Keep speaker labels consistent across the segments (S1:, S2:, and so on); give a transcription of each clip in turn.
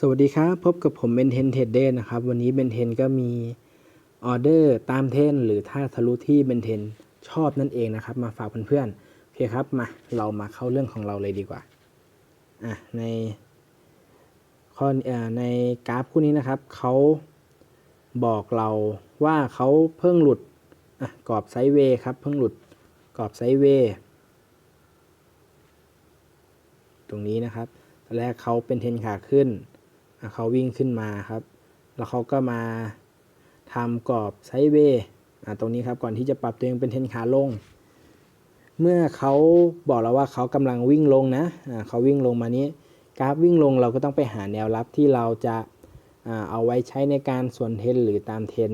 S1: สวัสดีครับ พบกับผมเบนเทนเทดเดนะครับ วันนี้เบนเทนก็มีออเดอร์ตามเทนหรือท่าทะลุที่เบนเทนชอบนั่นเองนะครับ มาฝากเพื่อนๆโอเคครับมาเรามาเข้าเรื่องของเราเลยดีกว่าอะใน ข้อในกราฟคู่นี้นะครับเขาบอกเราว่าเขาเพิ่งหลุดกรอบไซด์เวย์ครับเพิ่งหลุดกรอบไซด์เวย์ตรงนี้นะครับตอนแรกเขาเป็นเทนขาขึ้นเขาวิ่งขึ้นมาครับ แล้วเขาก็มาทำกรอบไซด์เวย์ตรงนี้ครับก่อนที่จะปรับตัวเองเป็นเทนขาลง เมื่อเขาบอกเราว่าเขากำลังวิ่งลงนะะเขาวิ่งลงมานี้ กราฟวิ่งลงเราก็ต้องไปหาแนวรับที่เราจะเอาไว้ใช้ในการส่วนเทนหรือตามเทน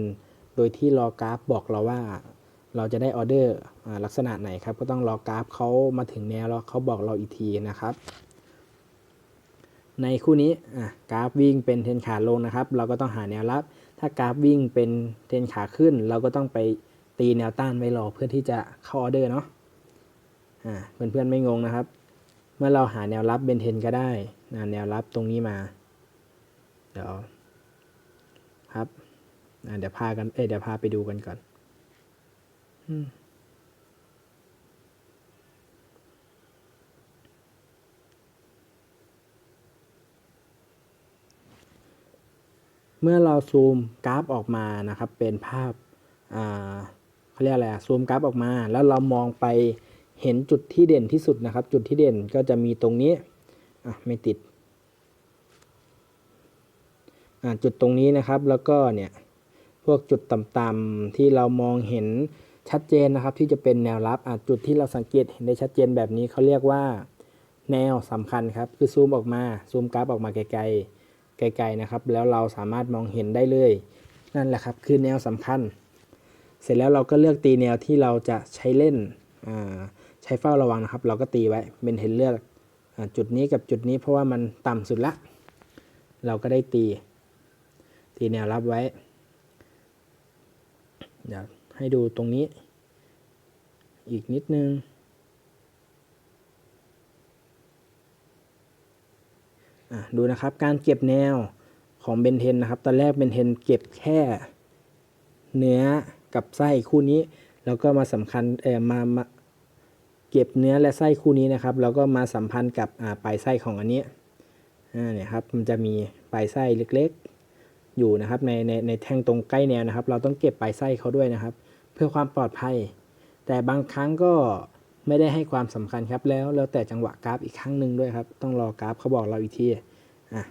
S1: โดยที่รอกราฟบอกเราว่าเราจะได้ออเดอร์ลักษณะไหนครับ ก็ต้องรอกราฟเขามาถึงแนวแล้วเขาบอกเราอีกทีนะครับ ในคู่นี้กราฟวิ่งเป็นเทนขาลงนะครับ เราก็ต้องหาแนวรับ ถ้ากราฟวิ่งเป็นเทนขาขึ้น เราก็ต้องไปตีแนวต้านไว้รอเพื่อที่จะเข้าออเดอร์เนาะเพื่อนๆไม่งงนะครับ เมื่อเราหาแนวรับเป็นเทนก็ได้นะแนวรับตรงนี้มา เดี๋ยวครับอะเดี๋ยวพากัน เอ้ยเดี๋ยวพาไปดูกันก่อนเมื่อเราซูมกราฟออกมานะครับ เป็นภาพเขาเรียกอะไรซูมกราฟออกมา แล้วเรามองไป เห็นจุดที่เด่นที่สุดนะครับ จุดที่เด่นก็จะมีตรงนี้อะไม่ติดอ่าจุดตรงนี้นะครับแล้วก็เนี่ยพวกจุดต่ำๆที่เรามองเห็นชัดเจนนะครับ ที่จะเป็นแนวรับอะจุดที่เราสังเกตเห็นได้ชัดเจนแบบนี้เขาเรียกว่าแนวสำคัญครับคือซูมออกมาซูมกราฟออกมาไกลๆไกลๆนะครับ แล้วเราสามารถมองเห็นได้เลย นั่นแหละครับ คือแนวสำคัญ เสร็จแล้วเราก็เลือกตีแนวที่เราจะใช้เล่นอ่า ใช้เฝ้าระวังนะครับ เราก็ตีไว้เป็นเห็นเลือกจุดนี้กับจุดนี้เพราะว่ามันต่ำสุดละ เราก็ได้ตี ตีแนวรับไว้เดี๋ยวให้ดูตรงนี้ อีกนิดนึง ดูนะครับการเก็บแนวของเบนเทนนะครับ ตอนแรกเบนเทนเก็บแค่เนื้อกับไส้คู่นี้ แล้วก็มาสำคัญเออมามา เก็บเนื้อและไส้คู่นี้นะครับแล้วก็มาสัมพันธ์กับปลายไส้ของอันนี้เนี่ยครับมันจะมีปลายไส้เล็กๆ อยู่นะครับในในในแท่งตรงใกล้แนวนะครับ เราต้องเก็บปลายไส้เขาด้วยนะครับ เพื่อความปลอดภัย แต่บางครั้งก็ไม่ได้ให้ความสำคัญครับแล้วแล้วแต่จังหวะกราฟอีกครั้งหนึ่งด้วยครับ ต้องรอกราฟเขาบอกเราอีกทีอะ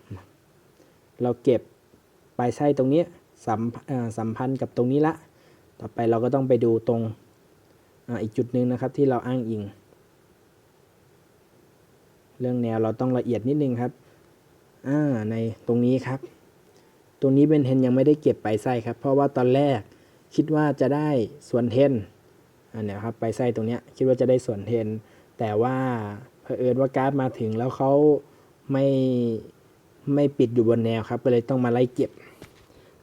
S1: เราเก็บปลายไส้ตรงนี้สัมสัมพันธ์กับตรงนี้ละ ต่อไปเราก็ต้องไปดูตรง อีกจุดหนึ่งนะครับที่เราอ้างอิง เรื่องแนวเราต้องละเอียดนิดนึงครับในตรงนี้ครับ ตรงนี้เป็นเทนยังไม่ได้เก็บปลายไส้ครับ เพราะว่าตอนแรกคิดว่าจะได้ส่วนเทนอันนี้ครับปลายไส้ตรงนี้คิดว่าจะได้ส่วนเทน แต่ว่าเผอิญว่ากราฟมาถึงแล้วเขาไม่ไม่ปิดอยู่บนแนวครับก็เลยต้องมาไล่เก็บ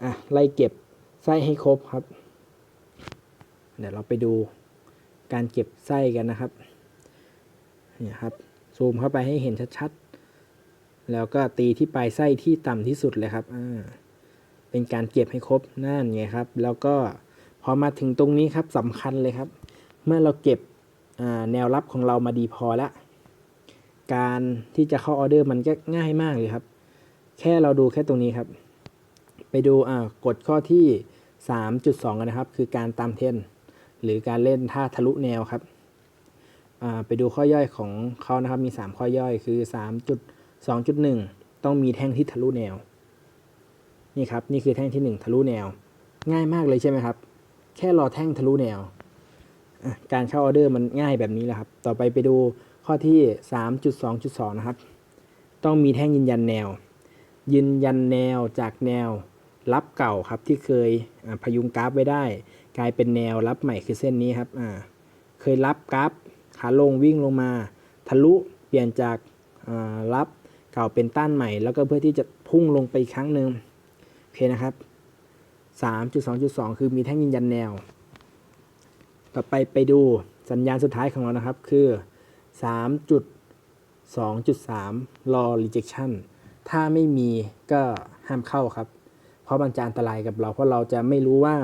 S1: อะไล่เก็บไส้ให้ครบครับ เดี๋ยวเราไปดู การเก็บไส้กันนะครับเนี่ยครับซูมเข้าไปให้เห็นชัดๆ แล้วก็ตีที่ปลายไส้ที่ต่ำที่สุดเลยครับอ่าเป็นการเก็บให้ครบนั่นไงครับ แล้วก็พอมาถึงตรงนี้ครับสำคัญเลยครับ เมื่อเราเก็บแนวรับของเรามาดีพอแล้วการที่จะเข้าออเดอร์มันก็ง่ายมากเลยครับ แค่เราดูแค่ตรงนี้ครับ ไปดูกฎข้อที่ 3.2 กันนะครับ คือการตามเทรน หรือการเล่นท่าทะลุแนวครับไปดูข้อย่อยของเขานะครับมี 3 ข้อย่อยคือ 3.2.1 ต้องมีแท่งที่ทะลุแนว นี่ครับนี่คือแท่งที่ 1 ทะลุแนว ง่ายมากเลยใช่ไหมครับ แค่รอแท่งทะลุแนว การเข้าออเดอร์มันง่ายแบบนี้แหละครับ ต่อไปไปดูข้อที่ 3.2.2 นะครับ ต้องมีแท่งยืนยันแนว ยืนยันแนวจากแนวรับเก่าครับที่เคยพยุงกราฟไว้ได้ กลายเป็นแนวรับใหม่คือเส้นนี้ครับอ่าเคยรับกราฟขาลงวิ่งลงมา ทะลุเปลี่ยนจากรับเก่าเป็นต้านใหม่ แล้วก็เพื่อที่จะพุ่งลงไปอีกครั้งหนึ่งโอเคนะครับ 3.2.2 คือมีแท่งยืนยันแนว ต่อไปไปดูสัญญาณสุดท้ายของเรานะครับคือ 3.2.3 รอ rejection ถ้าไม่มีก็ห้ามเข้าครับ เพราะมันจะอันตรายกับเราเพราะเราจะไม่รู้ว่า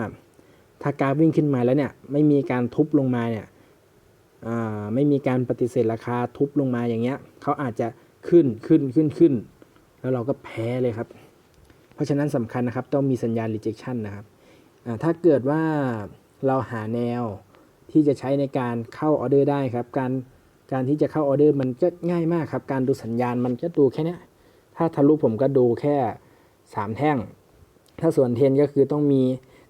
S1: ถ้ากราฟวิ่งขึ้นมาแล้วเนี่ยไม่มีการทุบลงมาเนี่ยไม่มีการปฏิเสธราคาทุบลงมาอย่างเงี้ยเขาอาจจะขึ้นขึ้นขึ้นขึ้น แล้วเราก็แพ้เลยครับ เพราะฉะนั้นสำคัญนะครับต้องมีสัญญาณ rejection นะครับถ้าเกิดว่าเราหาแนวที่จะใช้ในการเข้าออเดอร์ได้ครับ การการที่จะเข้าออเดอร์มันก็ง่ายมากครับ การดูสัญญาณมันก็ดูแค่นี้ถ้าทะลุผมก็ดูแค่ 3 แท่ง ถ้าส่วนเทนก็คือต้องมี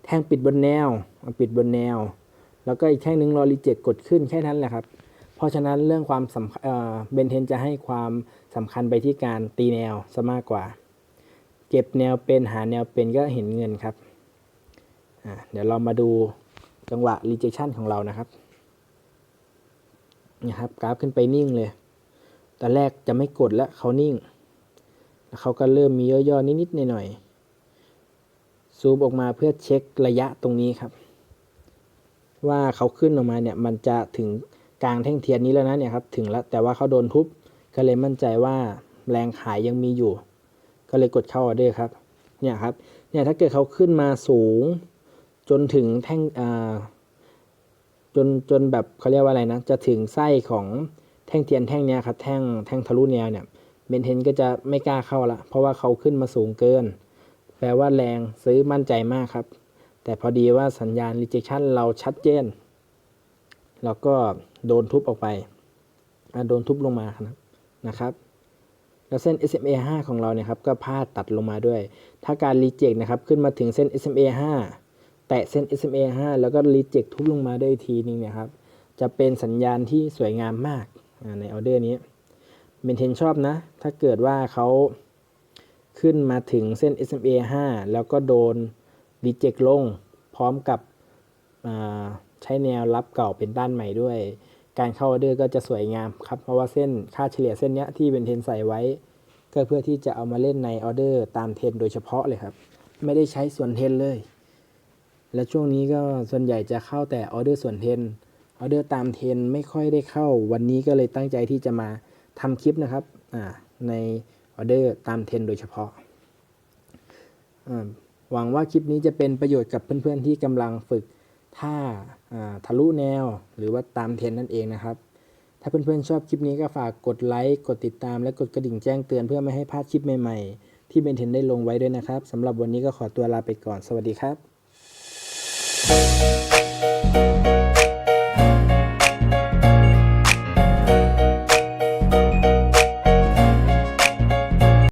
S1: แท่งปิดบนแนวปิดบนแนว แล้วก็อีกแท่งหนึ่งรอรีเจ็คกดขึ้นแค่นั้นแหละครับ เพราะฉะนั้นเรื่องความสำคัญเบนเทนจะให้ความสำคัญไปที่การตีแนวซะมากกว่า เก็บแนวเป็นหาแนวเป็นก็เห็นเงินครับเดี๋ยวเรามาดูจังหวะ rejection ของเรานะครับนี่ครับกราฟขึ้นไปนิ่งเลย ตอนแรกจะไม่กดแล้วเขานิ่ง แล้วเขาก็เริ่มมีย่อๆนิดๆหน่อยๆ ซูมออกมาเพื่อเช็คระยะตรงนี้ครับ ว่าเขาขึ้นออกมาเนี่ยมันจะถึงกลางแท่งเทียนนี้แล้วนะเนี่ยครับถึงแล้วแต่ว่าเขาโดนทุบก็เลยมั่นใจว่าแรงขายยังมีอยู่ ก็เลยกดเข้าออเดอร์ครับเนี่ยครับเนี่ยถ้าเกิดเขาขึ้นมาสูง จนถึงแท่งอ่าจนจนแบบเขาเรียกว่าอะไรนะจะถึงไส้ของแท่งเทียนแท่งเนี้ยครับแท่งแท่งทะลุแนวเนี่ยเบนเทนก็จะไม่กล้าเข้าละเพราะว่าเขาขึ้นมาสูงเกิน แปลว่าแรงซื้อมั่นใจมากครับ แต่พอดีว่าสัญญาณ rejection เราชัดเจน แล้วก็โดนทุบออกไป โดนทุบลงมาครับนะครับ แล้วเส้น SMA 5 ของเราเนี่ยครับก็พลาดตัดลงมาด้วย ถ้าการ reject นะครับขึ้นมาถึงเส้น SMA 5 แตะเส้น SMA 5 แล้วก็ reject ทุบลงมาได้อีกทีนึงเนี่ยครับ จะเป็นสัญญาณที่สวยงามมากในออเดอร์นี้เมนเทนชอบนะ ถ้าเกิดว่าเขา ขึ้นมาถึงเส้น SMA 5 แล้วก็โดน reject ลง พร้อมกับใช้แนวรับเก่าเป็นด้านใหม่ด้วย การเข้าออเดอร์ก็จะสวยงามครับ เพราะว่าเส้นค่าเฉลี่ยเส้นนี้ที่เป็นเทนใส่ไว้ ก็เพื่อที่จะเอามาเล่นในออเดอร์ตามเทนโดยเฉพาะเลยครับ ไม่ได้ใช้ส่วนเทนเลย และช่วงนี้ก็ส่วนใหญ่จะเข้าแต่ออเดอร์ส่วนเทนออเดอร์ตามเทนไม่ค่อยได้เข้า วันนี้ก็เลยตั้งใจที่จะมาทำคลิปนะครับใน ออเดอร์ตามเทรนโดยเฉพาะ หวังว่าคลิปนี้จะเป็นประโยชน์กับเพื่อนๆที่กำลังฝึกท่าทะลุแนว หรือว่าตามเทรนนั่นเองนะครับ ถ้าเพื่อนๆชอบคลิปนี้ก็ฝากกดไลค์กดติดตามและกดกระดิ่งแจ้งเตือนเพื่อไม่ให้พลาดคลิปใหม่ๆ ที่เบนเทนได้ลงไว้ด้วยนะครับสำหรับวันนี้ก็ขอตัวลาไปก่อน สวัสดีครับ